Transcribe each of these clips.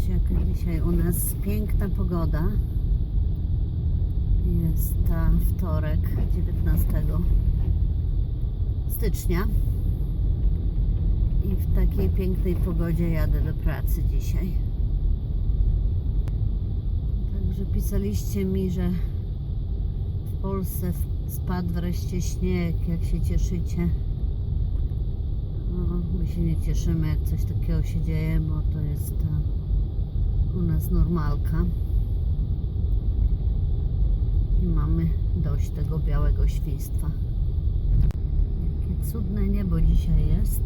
Zobaczcie, jaka dzisiaj u nas piękna pogoda. Jest ta wtorek, 19 stycznia. I w takiej pięknej pogodzie jadę do pracy dzisiaj. Także pisaliście mi, że w Polsce spadł wreszcie śnieg, jak się cieszycie. No, my się nie cieszymy, jak coś takiego się dzieje, bo to jest e, u nas normalka. I mamy dość tego białego świństwa. Jakie cudne niebo dzisiaj jest.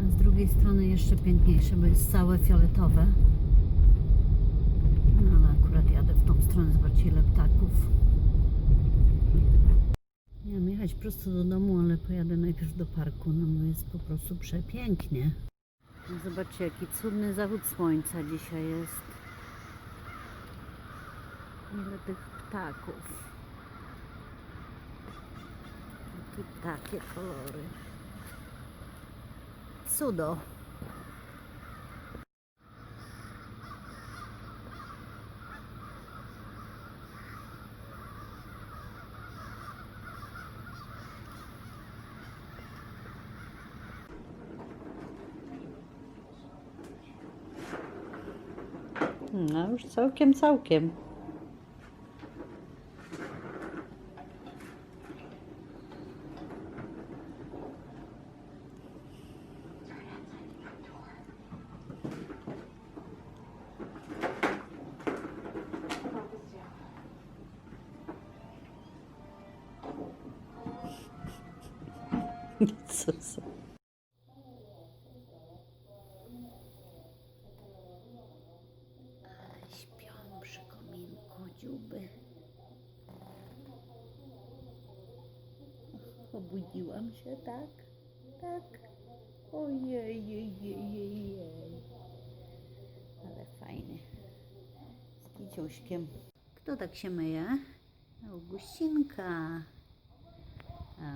A z drugiej strony jeszcze piękniejsze, bo jest całe fioletowe. No ale akurat jadę w tą stronę, zobaczcie ile ptaków. Miałam jechać prosto do domu, ale pojadę najpierw do parku, no jest po prostu przepięknie. No Zobaczcie, jaki cudny zachód słońca dzisiaj jest. Ile tych ptaków. Jakie takie kolory. Cudo. No już całkiem, całkiem. Co za... Ale śpią przy kominku dziuby. Obudziłam się, tak? Tak. Ojej, jej, jej, jej. Ale fajny. Z kiciuśkiem. Kto tak się myje? Augustinka.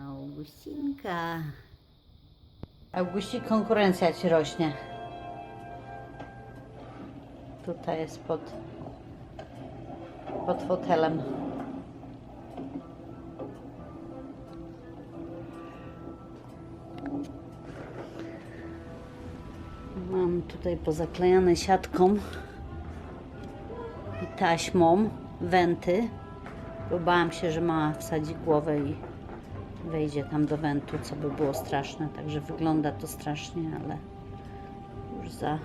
Augustinka. Auguści, konkurencja ci rośnie. Tutaj jest pod, pod fotelem. Tutaj pozaklejane siatką i taśmą wenty. Bo bałam się, że mama wsadzi głowę i wejdzie tam do wentu, co by było straszne. Także wygląda to strasznie, ale już za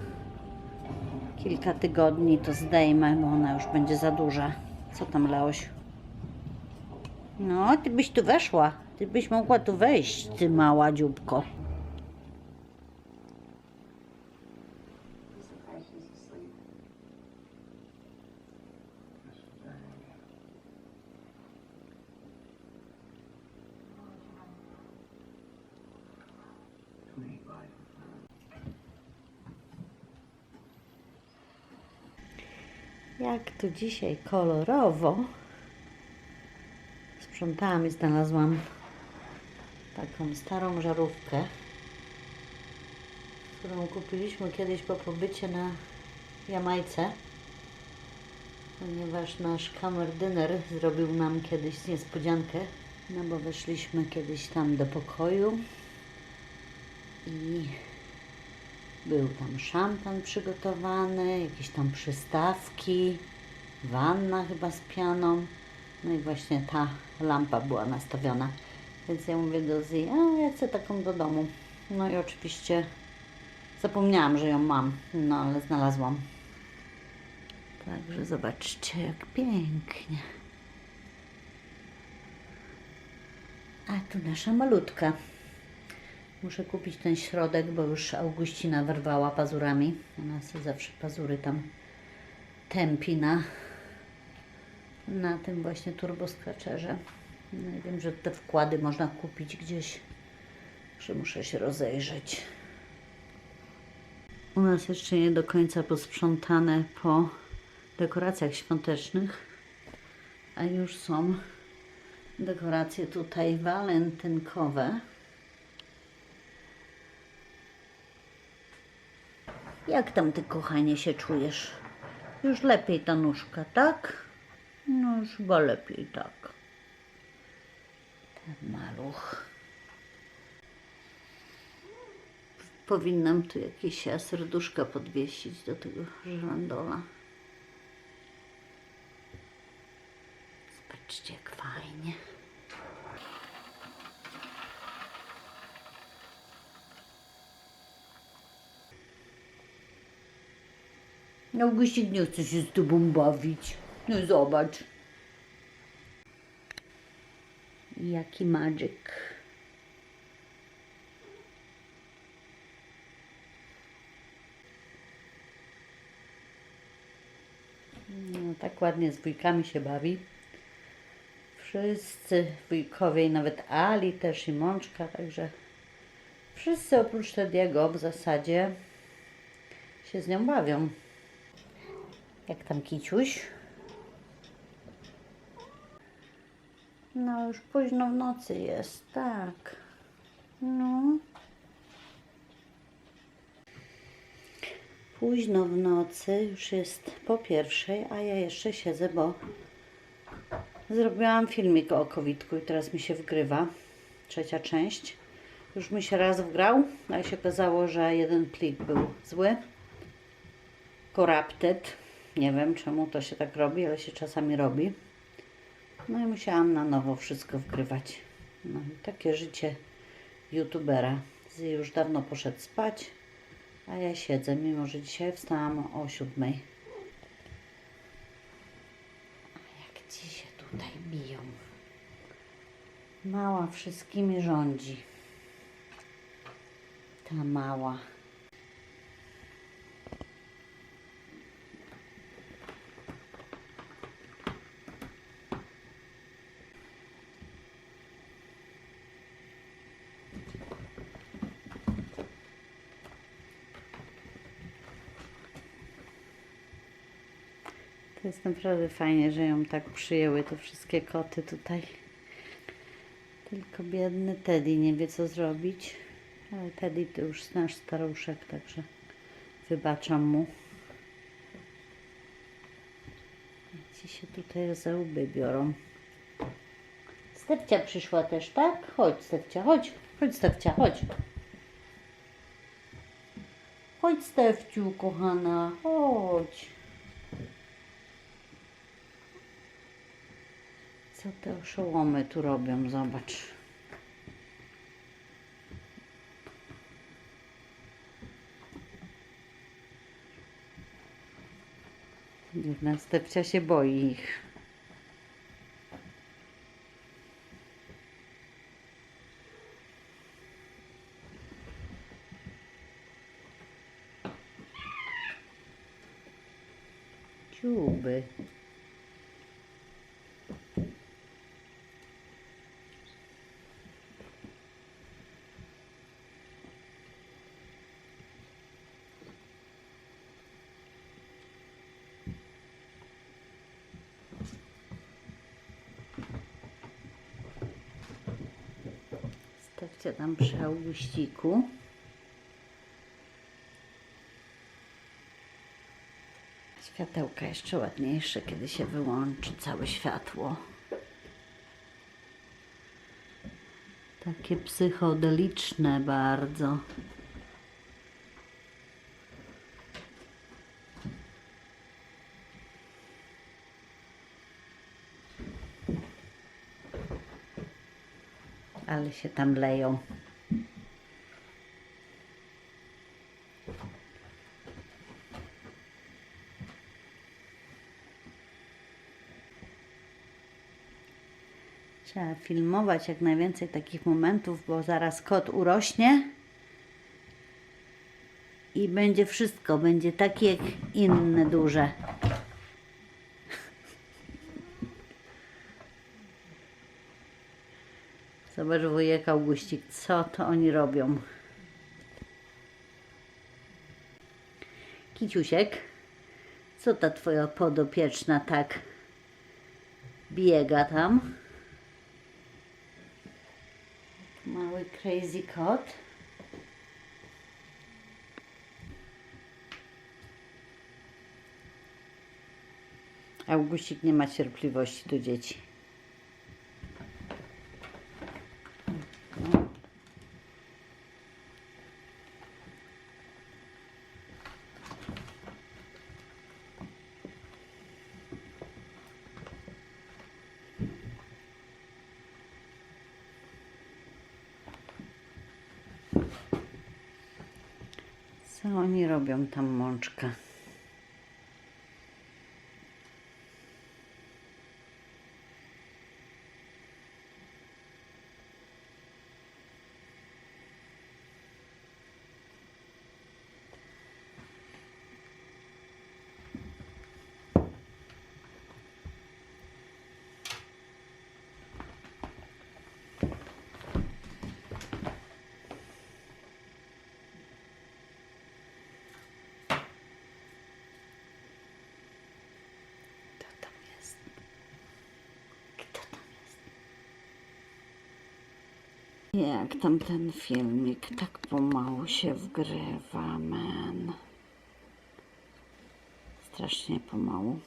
kilka tygodni to zdejmę, bo ona już będzie za duża. Co tam, Leoś? No, ty byś tu weszła. Ty byś mogła tu wejść, ty mała dzióbko. Jak tu dzisiaj kolorowo. Sprzątałam i znalazłam taką starą żarówkę, którą kupiliśmy kiedyś po pobycie na Jamajce, ponieważ nasz kamerdyner zrobił nam kiedyś niespodziankę, no bo weszliśmy kiedyś tam do pokoju i był tam szampan przygotowany, jakieś tam przystawki, wanna chyba z pianą. No i właśnie ta lampa była nastawiona. Więc ja mówię do Zi, a ja chcę taką do domu. No i oczywiście zapomniałam, że ją mam, no ale znalazłam. Także zobaczcie, jak pięknie. A tu nasza malutka. Muszę kupić ten środek, bo już Augustina wyrwała pazurami. Ona sobie zawsze pazury tam tępi na, na tym właśnie turboskraccerze. No wiem, że te wkłady można kupić gdzieś, że muszę się rozejrzeć. U nas jeszcze nie do końca posprzątane po dekoracjach świątecznych, a już są dekoracje tutaj walentynkowe. Jak tam ty, kochanie, się czujesz? Już lepiej ta nóżka, tak? No już chyba lepiej, tak. Ten maluch. Powinnam tu jakieś ja, serduszka podwiesić do tego żerandola. Zobaczcie, jak fajnie. Augustik nie chce się z tobą bawić. No zobacz. Jaki magic. No, tak ładnie z wujkami się bawi. Wszyscy wujkowie nawet Ali też i Mączka, także wszyscy oprócz Tediego w zasadzie się z nią bawią. Jak tam kiciuś? No już późno w nocy jest, tak. No. Późno w nocy, już jest po pierwszej, a ja jeszcze siedzę, bo zrobiłam filmik o kowitku i teraz mi się wgrywa. Trzecia część. Już mi się raz wgrał, ale się okazało, że jeden plik był zły. Corrupted. Nie wiem czemu to się tak robi, ale się czasami robi. No i musiałam na nowo wszystko wgrywać. No i takie życie youtubera. Zy już dawno poszedł spać, a ja siedzę, mimo że dzisiaj wstałam o siódmej. A jak ci się tutaj biją. Mała wszystkimi rządzi. Ta mała. To jest naprawdę fajnie, że ją tak przyjęły te wszystkie koty tutaj. Tylko biedny Teddy nie wie co zrobić. Ale Teddy to już nasz staruszek, także wybaczam mu. Ci się tutaj za łby biorą. Stefcia przyszła też, tak? Chodź Stefcia, chodź. Chodź Stefcia, chodź. Chodź Stefciu, kochana, chodź. Co te oszołomy tu robią? Zobacz. Jedna stepcia się boi ich. Tam przy Auguściku. Światełka jeszcze ładniejsze, kiedy się wyłączy całe światło. Takie psychodeliczne bardzo. Ale się tam leją. Trzeba filmować jak najwięcej takich momentów, bo zaraz kot urośnie i będzie wszystko, będzie takie jak inne duże. Zobacz wujek Augustik, co to oni robią. Kiciusiek, co ta twoja podopieczna tak biega tam? Mały crazy kot. Augustik nie ma cierpliwości do dzieci. Co oni robią tam, mączka? Jak tam ten filmik tak pomału się wgrywa, men. Strasznie pomału.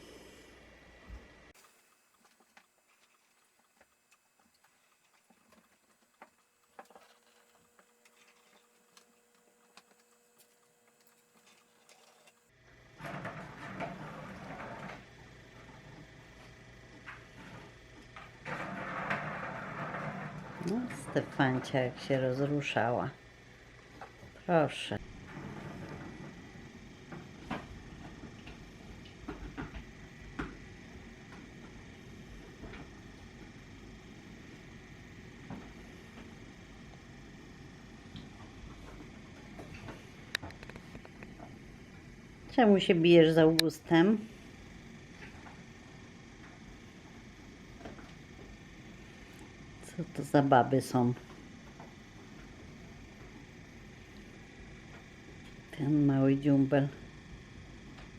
No, Stefancia jak się rozruszała. Proszę. Czemu się bijesz z Augustem? Co to za baby są? Ten mały dziumbel.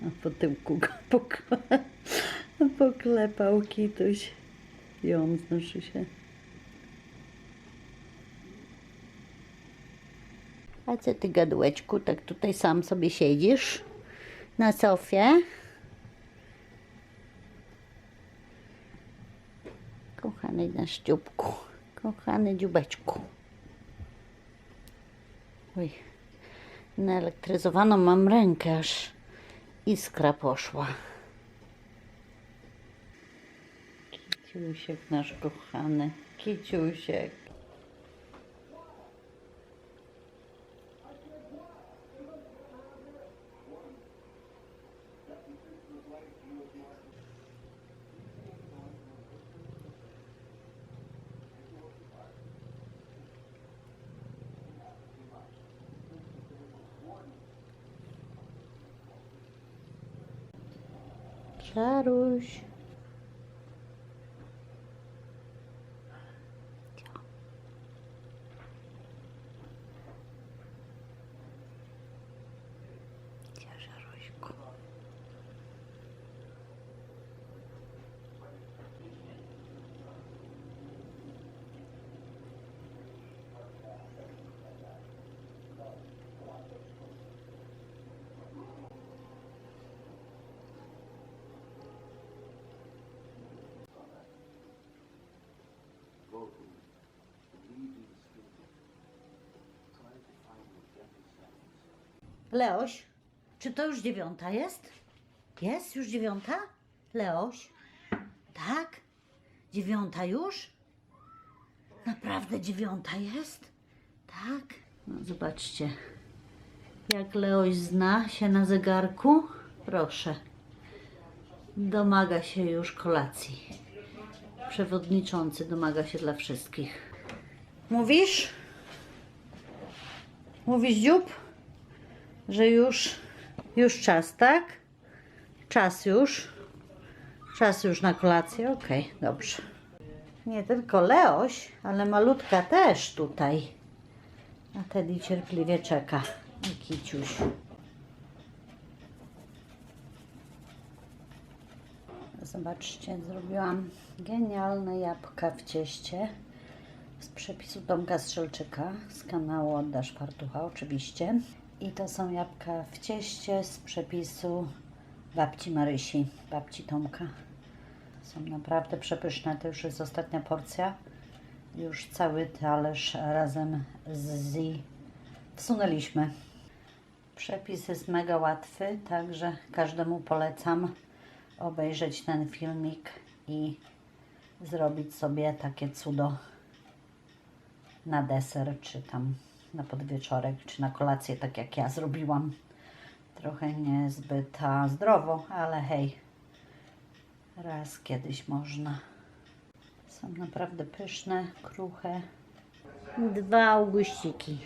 A po tyłku go pokle- poklepał kituś. Ją znaczy się. A co ty gadłeczku, tak tutaj sam sobie siedzisz? Na sofie? Kochany nasz dzióbku, kochany dziubeczku. Oj, naelektryzowaną mam rękę, aż iskra poszła. Kiciusiek nasz kochany, kiciusiek. caros. Leoś, czy to już dziewiąta jest? Jest już dziewiąta? Leoś? Tak? Dziewiąta już? Naprawdę dziewiąta jest? Tak? No zobaczcie, jak Leoś zna się na zegarku. Proszę, domaga się już kolacji. Przewodniczący domaga się dla wszystkich. Mówisz? Mówisz, dziób? Że już, już czas, tak? Czas już. Czas już na kolację. Okej, dobrze. Nie tylko Leoś, ale malutka też tutaj. A Teddy cierpliwie czeka. I Kiciuś. Zobaczcie, zrobiłam genialne jabłka w cieście z przepisu Tomka Strzelczyka z kanału Oddasz Fartucha oczywiście. I to są jabłka w cieście z przepisu babci Marysi, babci Tomka. Są naprawdę przepyszne. To już jest ostatnia porcja. Już cały talerz razem z Zi wsunęliśmy. Przepis jest mega łatwy, także każdemu polecam obejrzeć ten filmik i zrobić sobie takie cudo na deser, czy tam na podwieczorek, czy na kolację, tak jak ja zrobiłam. Trochę niezbyt a, zdrowo, ale hej, raz kiedyś można. Są naprawdę pyszne, kruche. Dwa auguściki.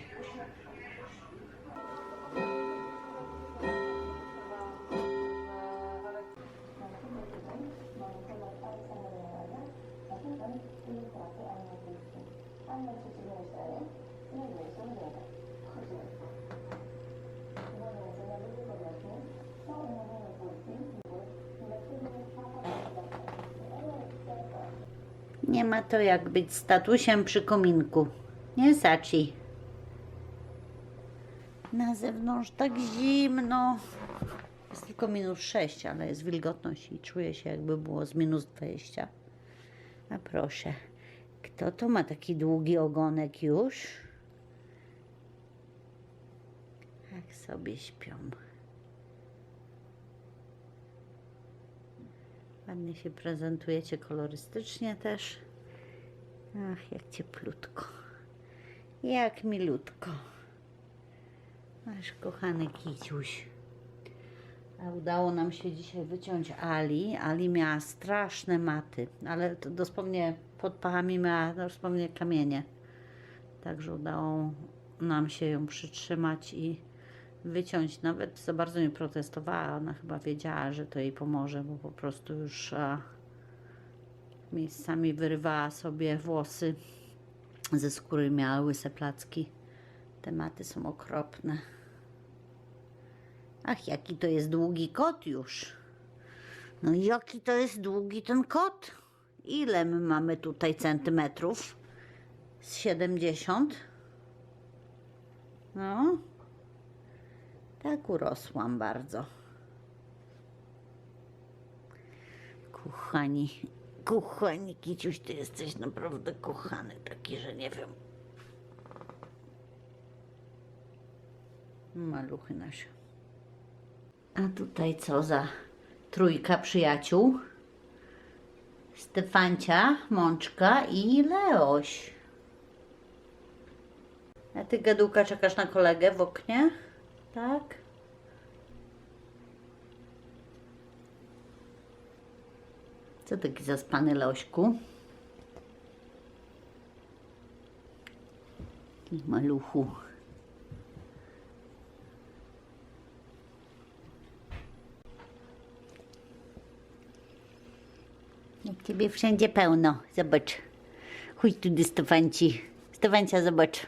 Nie ma to jak być statusem przy kominku. Nie Saci. Na zewnątrz tak zimno. Jest tylko minus 6, ale jest wilgotność i czuję się jakby było z minus 20. A proszę, kto to ma taki długi ogonek już? Jak sobie śpią. Ładnie się prezentujecie kolorystycznie też. Ach, jak cieplutko. Jak milutko. Nasz kochany kiciuś. A udało nam się dzisiaj wyciąć Ali. Ali miała straszne maty, ale dosłownie pod pachami miała dosłownie kamienie. Także udało nam się ją przytrzymać i wyciąć. Nawet za bardzo nie protestowała. Ona chyba wiedziała, że to jej pomoże, bo po prostu już a, miejscami wyrywała sobie włosy ze skóry, miała łyse placki. Tematy są okropne. Ach, jaki to jest długi kot już. No jaki to jest długi ten kot? Ile my mamy tutaj centymetrów? Z 70? No, tak urosłam bardzo. Kochani, kochani, Kiciuś, ty jesteś naprawdę kochany, taki, że nie wiem. Maluchy nasze. A tutaj co za trójka przyjaciół? Stefancia, Mączka i Leoś. A ty, Gadułka, czekasz na kolegę w oknie? Tak? Co taki zaspany Leośku? Taki maluchu. Jak ciebie wszędzie pełno. Zobacz. Chodź tu do Stefanci. Stefancia, zobacz.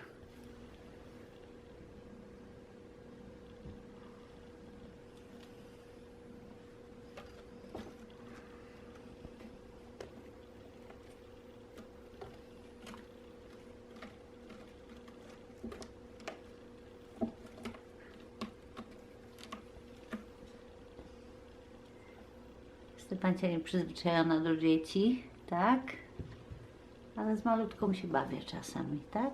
Stefancia nie przyzwyczajona do dzieci, tak? Ale z malutką się bawię czasami, tak?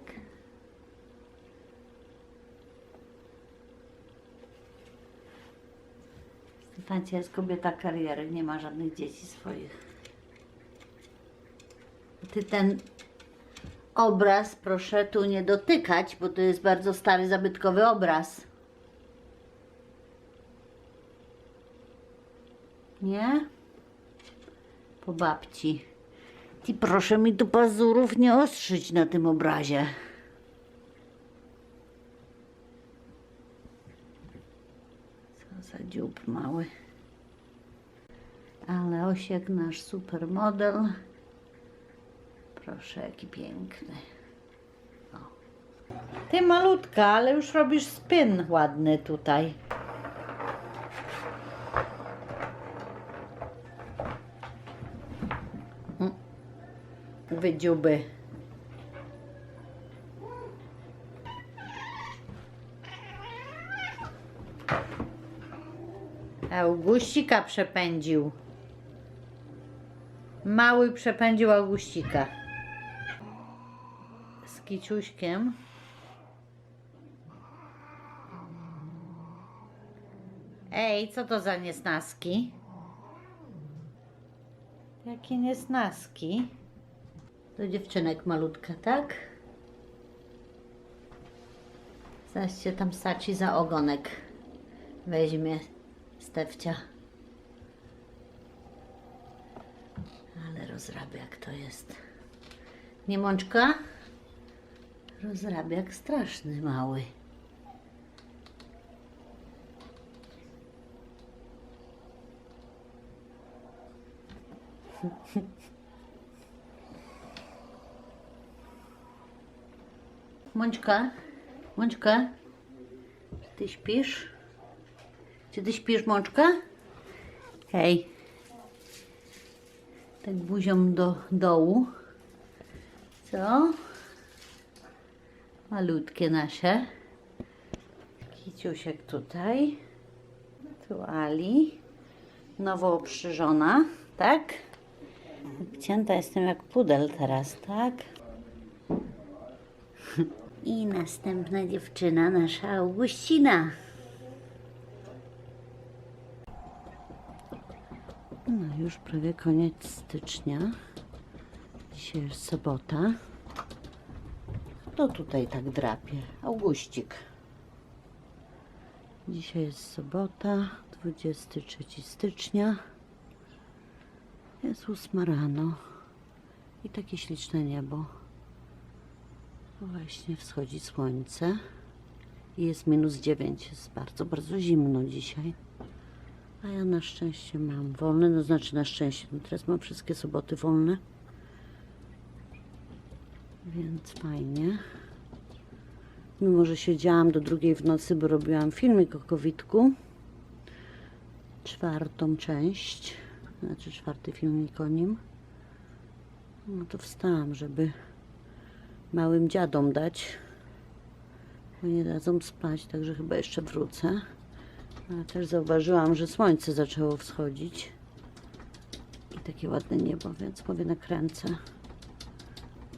Stefancia jest kobieta kariery, nie ma żadnych dzieci swoich. Ty ten obraz proszę tu nie dotykać, bo to jest bardzo stary, zabytkowy obraz. Nie? Po babci. Ty proszę mi tu pazurów nie ostrzyć na tym obrazie. Co za dziób mały. Ale Osiek, nasz supermodel. Proszę, jaki piękny. O. Ty malutka, ale już robisz spin ładny tutaj. Wydziuby. Augustika przepędził. Mały przepędził Augustika. Z kiciuśkiem. Ej, co to za niesnaski? Jakie niesnaski? To dziewczynek malutka, tak? Zaś się tam saci za ogonek. Weźmie Stefcia. Ale rozrabiak to jest. Nie mączka? Rozrabiak straszny, mały. Mączka? Mączka? Ty śpisz? Czy ty śpisz, Mączka? Hej. Tak buzią do dołu. Co? Malutkie nasze. Kiciusiek tutaj. Tu Ali. Nowo oprzyżona, tak? Wcięta jestem jak pudel teraz, tak? I następna dziewczyna, nasza Augustina. No już prawie koniec stycznia. Dzisiaj jest sobota. Kto tutaj tak drapie? Augustik. Dzisiaj jest sobota, 23 stycznia. Jest 8 rano. I takie śliczne niebo. Właśnie wschodzi słońce. I jest minus 9. Jest bardzo, bardzo zimno dzisiaj. A ja na szczęście mam wolne, no znaczy na szczęście. No teraz mam wszystkie soboty wolne. Więc fajnie. Mimo, że siedziałam do drugiej w nocy, bo robiłam filmik o kowitku. Czwartą część. Znaczy czwarty filmik o nim. No to wstałam, żeby małym dziadom dać. Bo nie dadzą spać, także chyba jeszcze wrócę. Ale też zauważyłam, że słońce zaczęło wschodzić. I takie ładne niebo, więc mówię nakręcę.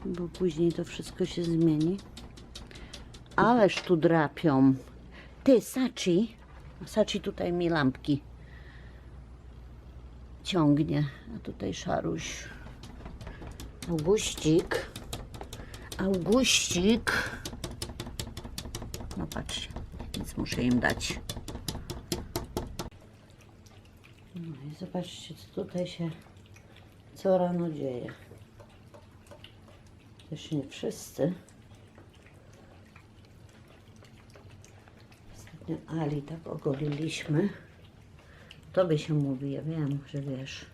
Bo później to wszystko się zmieni. Ależ tu drapią. Ty, Sachi. Sachi tutaj mi lampki ciągnie. A tutaj szaruś. Augustik. Augustik. No patrzcie, więc muszę im dać. No i zobaczcie, co tutaj się co rano dzieje. Też nie wszyscy. Ostatnio Ali tak ogoliliśmy. Tobie się mówi, ja wiem, że wiesz.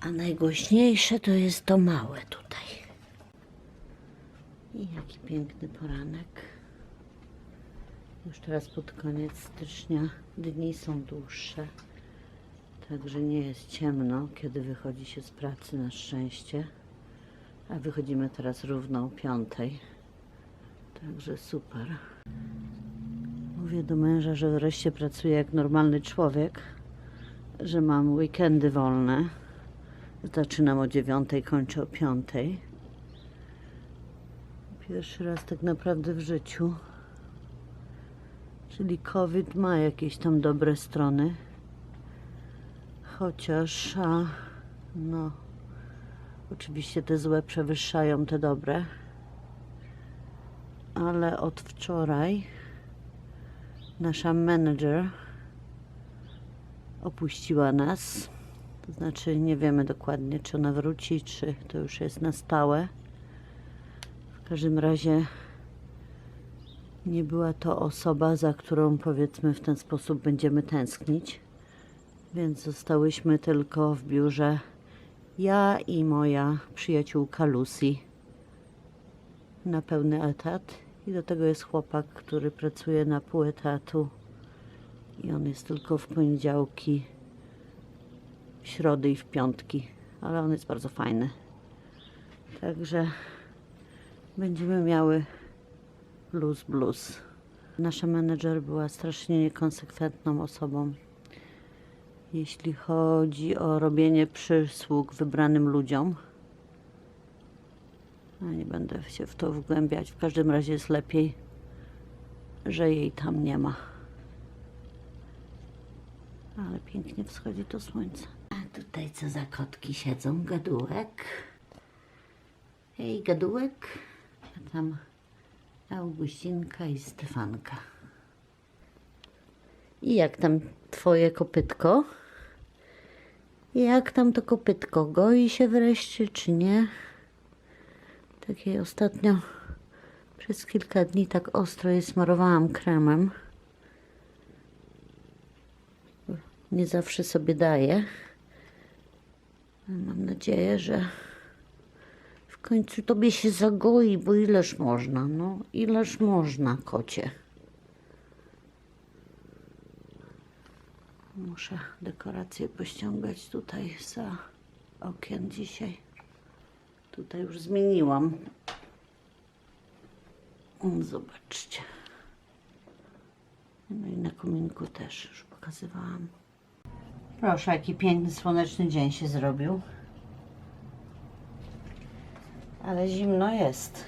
A najgłośniejsze to jest to małe tutaj. I jaki piękny poranek. Już teraz pod koniec stycznia dni są dłuższe. Także nie jest ciemno, kiedy wychodzi się z pracy na szczęście. A wychodzimy teraz równo o piątej. Także super. Mówię do męża, że wreszcie pracuję jak normalny człowiek, że mam weekendy wolne. Zaczynam o dziewiątej, kończę o piątej. Pierwszy raz tak naprawdę w życiu. Czyli COVID ma jakieś tam dobre strony. Chociaż, a, no, oczywiście te złe przewyższają te dobre. Ale od wczoraj nasza menedżer opuściła nas. To znaczy nie wiemy dokładnie, czy ona wróci, czy to już jest na stałe. W każdym razie nie była to osoba, za którą powiedzmy w ten sposób będziemy tęsknić. Więc zostałyśmy tylko w biurze ja i moja przyjaciółka Lucy na pełny etat. I do tego jest chłopak, który pracuje na pół etatu. I on jest tylko w poniedziałki, w środy i w piątki. Ale on jest bardzo fajny. Także będziemy miały luz blues. Nasza menedżer była strasznie niekonsekwentną osobą. jeśli chodzi o robienie przysług wybranym ludziom. Nie będę się w to wgłębiać. W każdym razie jest lepiej, że jej tam nie ma. Ale pięknie wschodzi to słońce. A tutaj co za kotki siedzą? Gadułek. Hej, gadułek. Tam Augustinka i Stefanka. I jak tam twoje kopytko? Jak tam to kopytko? Goi się wreszcie, czy nie? Takie ostatnio przez kilka dni tak ostro je smarowałam kremem. Nie zawsze sobie daję. Mam nadzieję, że końcu tobie się zagoi, bo ileż można, no ileż można, kocie. Muszę dekoracje pościągać tutaj za okien dzisiaj. Tutaj już zmieniłam. Zobaczcie. No i na kominku też już pokazywałam. Proszę, jaki piękny słoneczny dzień się zrobił. Ale zimno jest.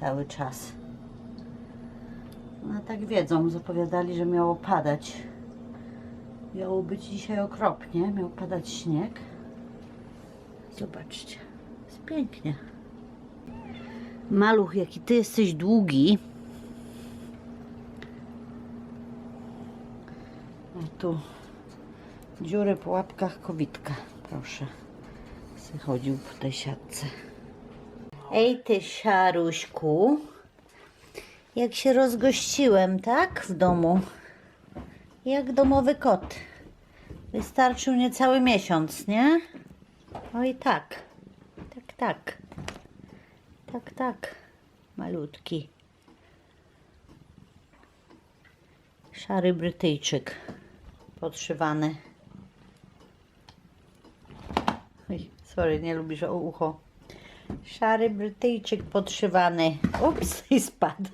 Cały czas. No tak wiedzą, zapowiadali, że miało padać. Miało być dzisiaj okropnie, miał padać śnieg. Zobaczcie, jest pięknie. Maluch, jaki ty jesteś długi. A tu dziury po łapkach kowitka, proszę. Chodził po tej siatce. Ej ty, siaruśku. Jak się rozgościłem, tak? W domu. Jak domowy kot. Wystarczył niecały miesiąc, nie? Oj tak. Tak, tak. Tak, tak. Malutki. Szary Brytyjczyk. Podszywany. Oj, sorry, nie lubisz o ucho. Szary Brytyjczyk podszywany. Ups, i spadł.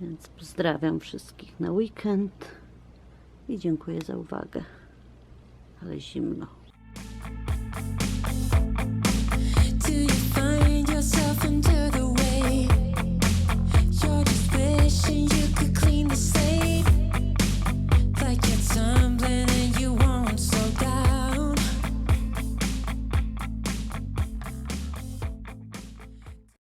Więc pozdrawiam wszystkich na weekend i dziękuję za uwagę. Ale zimno.